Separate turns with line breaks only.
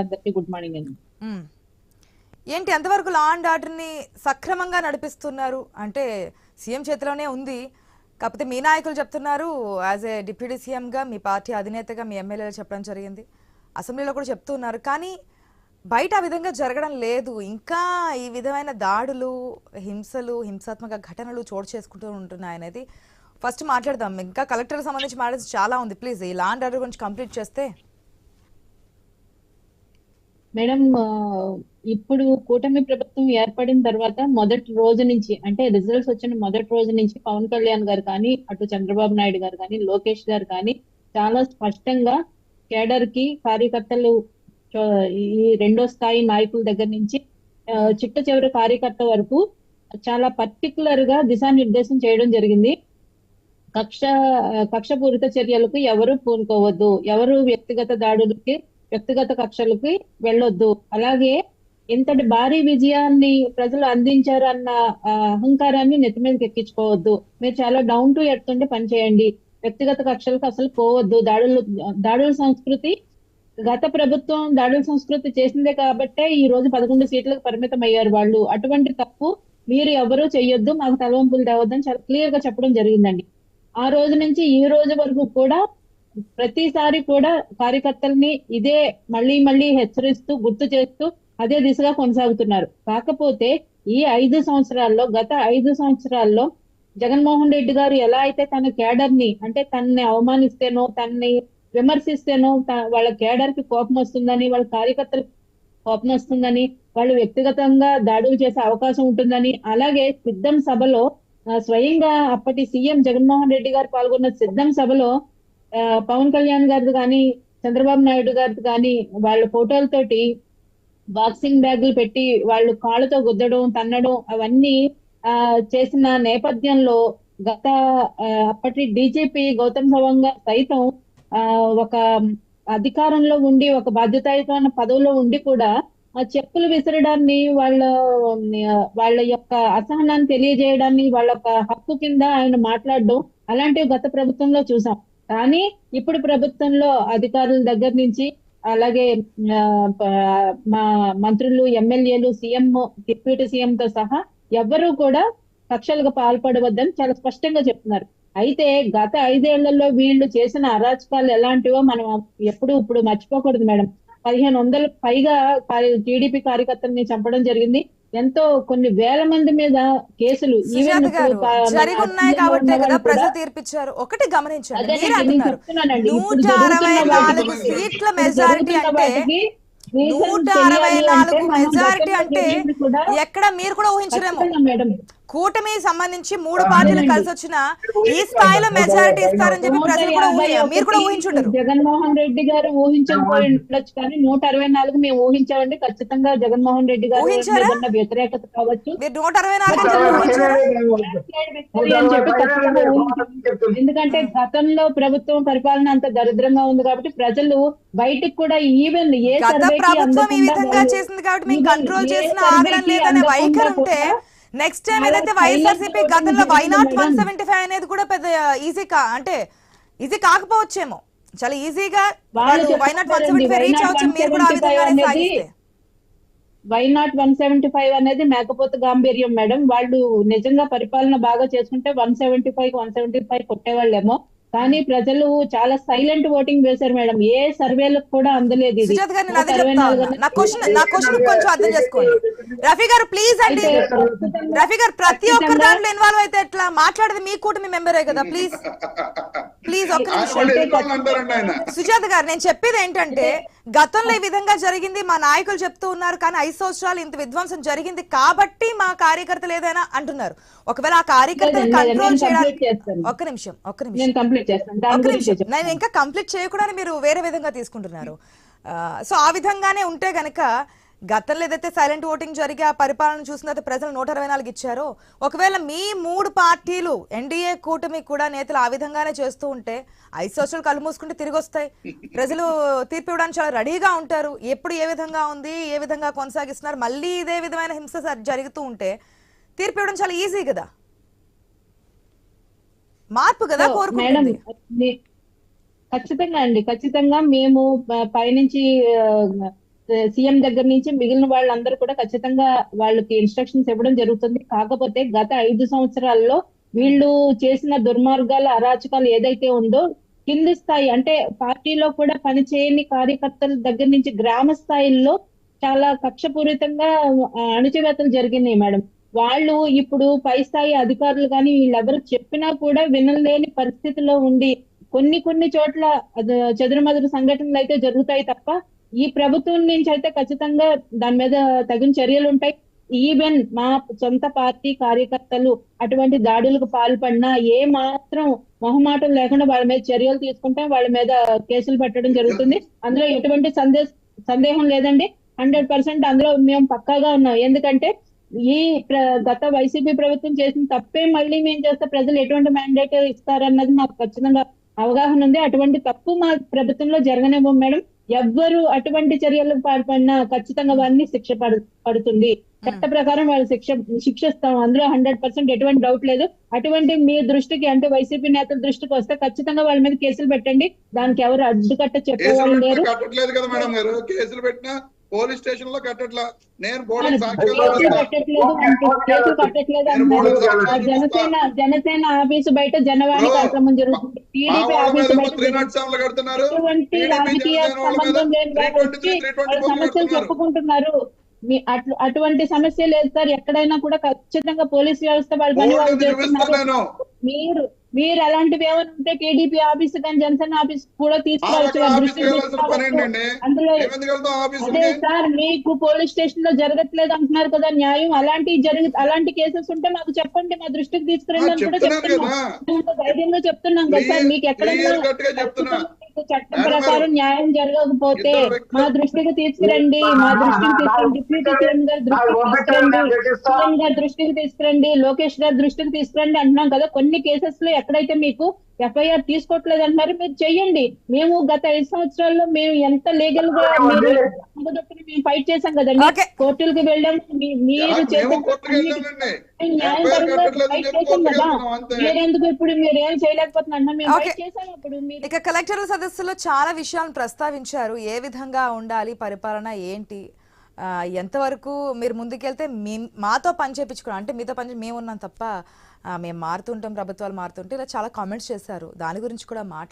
అందరికీ good morning అండి.
ఏంటి ఎంతవరకు లా అండ్ ఆర్డర్ని సక్రమంగా నడిపిస్తున్నారు? అంటే సీఎం చేతిలోనే ఉంది. కాకపోతే మీ నాయకులు చెప్తున్నారు యాజ్ ఏ డిప్యూటీ సీఎంగా మీ పార్టీ అధినేతగా మీ ఎమ్మెల్యేలు చెప్పడం జరిగింది. అసెంబ్లీలో కూడా చెప్తున్నారు. కానీ బయట ఆ విధంగా జరగడం లేదు. ఇంకా ఈ విధమైన దాడులు హింసలు హింసాత్మక ఘటనలు చోటు చేసుకుంటూ ఉంటున్నాయి అనేది. ఫస్ట్ మాట్లాడదాం. ఇంకా కలెక్టర్ సంబంధించి మాట్లాడేసి చాలా ఉంది. ప్లీజ్ ఈ లా అండ్ ఆర్డర్ గురించి కంప్లీట్ చేస్తే
మేడం ఇప్పుడు కూటమి ప్రభుత్వం ఏర్పడిన తర్వాత మొదటి రోజు నుంచి అంటే రిజల్ట్స్ వచ్చిన మొదటి రోజు నుంచి పవన్ కళ్యాణ్ గారు కానీ అటు చంద్రబాబు నాయుడు గారు కానీ లోకేష్ గారు కానీ చాలా స్పష్టంగా కేడర్కి కార్యకర్తలు ఈ రెండో స్థాయి నాయకుల దగ్గర నుంచి చిట్ట చివరి కార్యకర్త వరకు చాలా పర్టికులర్గా దిశానిర్దేశం చేయడం జరిగింది. కక్ష కక్షపూరిత చర్యలకు ఎవరు పూనుకోవద్దు ఎవరు వ్యక్తిగత దాడులకి వ్యక్తిగత కక్షలకి వెళ్ళొద్దు. అలాగే ఇంతటి భారీ విజయాన్ని ప్రజలు అందించారు అన్న అహంకారాన్ని నెత్తి మీదకి ఎక్కించుకోవద్దు. మీరు చాలా డౌన్ టు ఎర్త్ ఉండి పనిచేయండి వ్యక్తిగత కక్షలకు అసలు పోవద్దు. దాడులు దాడుల సంస్కృతి గత ప్రభుత్వం దాడుల సంస్కృతి చేసిందే కాబట్టే ఈ రోజు పదకొండు సీట్లకు పరిమితం అయ్యారు వాళ్ళు. అటువంటి తప్పు మీరు ఎవరూ చెయ్యొద్దు. మాకు తలవంపులు తేవద్దని చాలా క్లియర్గా చెప్పడం జరిగిందండి. ఆ రోజు నుంచి ఈ రోజు వరకు కూడా ప్రతిసారి కూడా కార్యకర్తల్ని ఇదే మళ్ళీ మళ్ళీ హెచ్చరిస్తూ గుర్తు చేస్తూ అదే దిశగా కొనసాగుతున్నారు. కాకపోతే ఈ ఐదు సంవత్సరాల్లో గత ఐదు సంవత్సరాల్లో జగన్మోహన్ రెడ్డి గారు ఎలా అయితే తన కేడర్ని అంటే తనని అవమానిస్తేనో తనని విమర్శిస్తేనో వాళ్ళ కేడర్కి కోపం వస్తుందని వాళ్ళ కార్యకర్తలకు కోపం వస్తుందని వాళ్ళు వ్యక్తిగతంగా దాడులు చేసే అవకాశం ఉంటుందని అలాగే సిద్ధం సభలో స్వయంగా అప్పటి సీఎం జగన్మోహన్ రెడ్డి గారు పాల్గొన్న సిద్ధం సభలో పవన్ కళ్యాణ్ గారిది కానీ చంద్రబాబు నాయుడు గారిది కానీ వాళ్ళ ఫోటోలతోటి బాక్సింగ్ బ్యాగులు పెట్టి వాళ్ళు కాళ్ళతో గుద్దడం తన్నడం అవన్నీ ఆ చేసిన నేపథ్యంలో గత అప్పటి డీజీపీ గౌతమ్ సవంగ సైతం ఆ ఒక అధికారంలో ఉండి ఒక బాధ్యతాయుతమైన పదవిలో ఉండి కూడా ఆ చెప్పులు విసరడాన్ని వాళ్ళ వాళ్ళ యొక్క అసహనాన్ని తెలియజేయడాన్ని వాళ్ళ యొక్క హక్కు కింద ఆయన మాట్లాడడం అలాంటివి గత ప్రభుత్వంలో చూసాం. కానీ ఇప్పుడు ప్రభుత్వంలో అధికారుల దగ్గర నుంచి అలాగే ఆ, మా మంత్రులు ఎమ్మెల్యేలు సీఎం డిప్యూటీ సీఎం తో సహా ఎవ్వరూ కూడా కక్షలకు పాల్పడవద్దని చాలా స్పష్టంగా చెప్తున్నారు. అయితే గత ఐదేళ్ళలో వీళ్ళు చేసిన అరాచకాలు ఎలాంటివో మనం ఎప్పుడు ఇప్పుడు మర్చిపోకూడదు మేడం. పదిహేను వందల పైగా టీడీపీ కార్యకర్తల్ని చంపడం జరిగింది. ఎంతో కొన్ని వేల మంది మీద కేసులు
ఉన్నాయి కాబట్టే కదా ప్రజలు తీర్పిచ్చారు. ఒకటి గమనించండి నూట అరవై నాలుగు సీట్ల మెజారిటీ అంటే నూట అరవై నాలుగు మెజారిటీ అంటే ఎక్కడ మీరు కూడా ఊహించరేమో. కూటమి సంబంధించి మూడు పార్టీలు కలిసి వచ్చిన ఈ స్థాయిలో మెజారిటీ ఇస్తారని చెప్పి ప్రజలు కూడా మీరు కూడా
ఒకటి
ఊహించుండరు
జగన్మోహన్ రెడ్డి గారు ఊహించకపోయి ఉండొచ్చు కానీ నూట అరవై నాలుగు మేము ఊహించామండి. ఖచ్చితంగా జగన్మోహన్ రెడ్డి గారు
ఊహించారా?
వ్యతిరేకత కావచ్చు.
నూట అరవై నాలుగు.
ఎందుకంటే గతంలో ప్రభుత్వం పరిపాలన అంత దరిద్రంగా ఉంది కాబట్టి ప్రజలు బయటికి కూడా ఈవెన్ ఏ
ప్రభుత్వం ఈ విధంగా చేసింది కాబట్టి మేము కంట్రోల్ చేసిన ఆగడం లేదనే వైఖరి ఉంటే నెక్స్ట్ టైం ఏదైతే వైఎస్ఆర్సీపీ గతంలో why not one. Seventy five అనేది కూడా పెద్ద ఈజీ కా అంటే ఈజీ కాకపోవచ్చేమో. చాలా ఈజీగా
వాళ్ళు
why not one seventy five reach అవచ్చు మీరు కూడా ఆ
175
విధంగానే
అనేది
సాగిస్తే.
Why not one seventy five అనేది మేకపోతే గాంభీర్యం మేడం వాళ్ళు నిజంగా పరిపాలన బాగా చేసుకుంటే one seventy five one seventy five కొట్టేవాళ్ళేమో. కానీ ప్రజలు చాలా సైలెంట్ ఓటింగ్ వేశారు మేడం. ఏ సర్వేలకు కూడా అందలేదు ఇది.
సుజాత్ గారు నేను అదే
నూట అరవై
చెప్తా
నాలుగు
ఉన్నా నా క్వశ్చన్ నా క్వశ్చన్ కొంచెం అర్థం చేసుకోండి. రఫీ గారు ప్లీజ్ అండి. రఫీ గారు ప్రతి
ఖచ్చితంగా-
దాంట్లో ఇన్వాల్వ్ అయితే ఎట్లా? మాట్లాడేది మీ కూటమి మెంబరే కదా ప్లీజ్ ప్లీజ్ ఒక్క నిమిషం. సుజాత గారు నేను చెప్పేది ఏంటంటే గతంలో ఈ విధంగా జరిగింది మా నాయకులు చెప్తూ ఉన్నారు కానీ ఐదు సంవత్సరాలు ఇంత విధ్వంసం జరిగింది కాబట్టి మా కార్యకర్తలు ఏదైనా అంటున్నారు ఒకవేళ ఆ కార్యకర్తలు కంట్రోల్ చేయడానికి. ఒక్క నిమిషం ఒక్క నిమిషం ఒక్క నిమిషం. నేను ఇంకా కంప్లీట్ చేయకుండానే మీరు వేరే విధంగా తీసుకుంటున్నారు సో ఆ విధంగానే ఉంటే గనక గతంలో ఏదైతే సైలెంట్ ఓటింగ్ జరిగి ఆ పరిపాలన చూసిన తర్వాత ప్రజలు నూట అరవై నాలుగు ఇచ్చారో ఒకవేళ మీ మూడు పార్టీలు ఎన్డీఏ కూటమి కూడా నేతలు ఆ విధంగానే చేస్తూ ఉంటే ఐదు సంవత్సరాలు కళ్ళు మూసుకుంటే తిరిగి వస్తాయి. ప్రజలు తీర్పు ఇవ్వడానికి చాలా రెడీగా ఉంటారు. ఎప్పుడు ఏ విధంగా ఉంది ఏ విధంగా కొనసాగిస్తున్నారు మళ్ళీ ఇదే విధమైన హింస జరుగుతూ ఉంటే తీర్పు ఇవ్వడం చాలా ఈజీ కదా. మార్పు కదా కోరుకుంటుంది.
ఖచ్చితంగా అండి. ఖచ్చితంగా మేము ప- పైనుంచి సీఎం దగ్గర నుంచి మిగిలిన వాళ్ళందరూ కూడా ఖచ్చితంగా వాళ్ళకి ఇన్స్ట్రక్షన్స్ ఇవ్వడం జరుగుతుంది. కాకపోతే గత ఐదు సంవత్సరాల్లో వీళ్ళు చేసిన దుర్మార్గాల అరాచకాలు ఏదైతే ఉందో కింది స్థాయి అంటే పార్టీలో కూడా పనిచేయని కార్యకర్తల దగ్గర నుంచి గ్రామ స్థాయిల్లో చాలా కక్షపూరితంగా అణచివేతలు జరిగినాయి మేడం. వాళ్ళు ఇప్పుడు పై స్థాయి అధికారులు కానీ వీళ్ళెవరు చెప్పినా కూడా వినలేని పరిస్థితిలో ఉండి కొన్ని కొన్ని చోట్ల అద- చెదురుమదురు సంఘటనలు అయితే జరుగుతాయి తప్ప ఈ ప్రభుత్వం నుంచి అయితే ఖచ్చితంగా దాని మీద తగిన చర్యలు ఉంటాయి. ఈవెన్ మా సొంత పార్టీ కార్యకర్తలు అటువంటి దాడులకు పాల్పడినా ఏ మాత్రం మొహమాటం లేకుండా వాళ్ళ మీద చర్యలు తీసుకుంటే వాళ్ళ మీద కేసులు పెట్టడం జరుగుతుంది. అందులో ఎటువంటి సందేశ సందేహం లేదండి. హండ్రెడ్ పర్సెంట్ అందులో మేము పక్కాగా ఉన్నాం. ఎందుకంటే ఈ గత వైసీపీ ప్రభుత్వం చేసిన తప్పే మళ్ళీ మేము చేస్తే ప్రజలు ఎటువంటి మ్యాండేట్ ఇస్తారన్నది మాకు ఖచ్చితంగా అవగాహన ఉంది. అటువంటి తప్పు మా ప్రభుత్వంలో జరగనివ్వం మేడం. ఎవ్వరు అటువంటి చర్యలకు పాల్పడినా ఖచ్చితంగా వారిని శిక్ష పడు పడుతుంది. చట్ట ప్రకారం వాళ్ళు శిక్ష శిక్షిస్తాం. అందులో హండ్రెడ్ పర్సెంట్ ఎటువంటి డౌట్ లేదు. అటువంటి మీ దృష్టికి అంటే వైసీపీ నేతల దృష్టికి వస్తే ఖచ్చితంగా వాళ్ళ మీద కేసులు పెట్టండి. దానికి ఎవరు అడ్డుకట్ట
కేసులు
చెప్పేవాళ్ళు
పెట్టినా
లేరు.
పోలీస్ స్టేషన్లో కట్టట్లా. నేను బోర్డు
జనసేన జనసేన ఆఫీసు బయట జనవాణి కార్యక్రమం జరుగుతుంది. టీడీపీ ఆఫీసు సమస్యలు చెప్పుకుంటున్నారు. మీ అటువంటి సమస్య లేదు సార్. ఎక్కడైనా కూడా ఖచ్చితంగా పోలీస్ వ్యవస్థ వాళ్ళ పని వాళ్ళు చేస్తున్నారు.
నేను.
మీరు మీరు అలాంటివి ఏమైనా ఉంటే టీడీపీ ఆఫీస్ కానీ జనసేన ఆఫీస్ కూడా
ఆఫీసుకి
సార్ మీకు పోలీస్ స్టేషన్లో జరగట్లేదు అంటున్నారు కదా న్యాయం. అలాంటి జరిగి అలాంటి కేసెస్ ఉంటే మాకు చెప్పండి మా దృష్టికి తీసుకురండి అని కూడా చెప్తున్నాం. ధైర్యంగా చెప్తున్నాం కదా సార్ మీకు ఎక్కడైనా చట్టం ప్రకారం న్యాయం జరగకపోతే మా దృష్టికి తీసుకురండి మా దృష్టికి తీసుకురండి డిప్యూటీ సీఎం గారి దృష్టికి తీసుకురండి సీఎం గారి దృష్టికి తీసుకురండి లోకేష్ గారి దృష్టికి తీసుకురండి అంటున్నాం కదా. కొన్ని కేసెస్లో ఎక్కడైతే మీకు ఎఫ్ఐఆర్ తీసుకోవట్లేదు అంటున్నారు మీరు చెయ్యండి. మేము గత ఐదు సంవత్సరాల్లో మేము ఎంత లీగల్గా మీరు మేము ఫైట్ చేశాం కదండి. కోర్టులకు వెళ్ళాం. మీరు చేసిన మీరు మీరు
ఇక కలెక్టర్ల సదస్సులో చాలా విషయాలను ప్రస్తావించారు. ఏ విధంగా ఉండాలి? పరిపాలన ఏంటి? ఎంతవరకు మీరు ముందుకెళ్తే మీ మాతో పని చేయించుకోవడం అంటే మీతో పని మేము ఉన్నాం తప్ప మేము మారుతుంటాం ప్రభుత్వాలు మారుతుంటే ఇలా చాలా కామెంట్స్ చేశారు. దాని గురించి కూడా మాట్లాడారు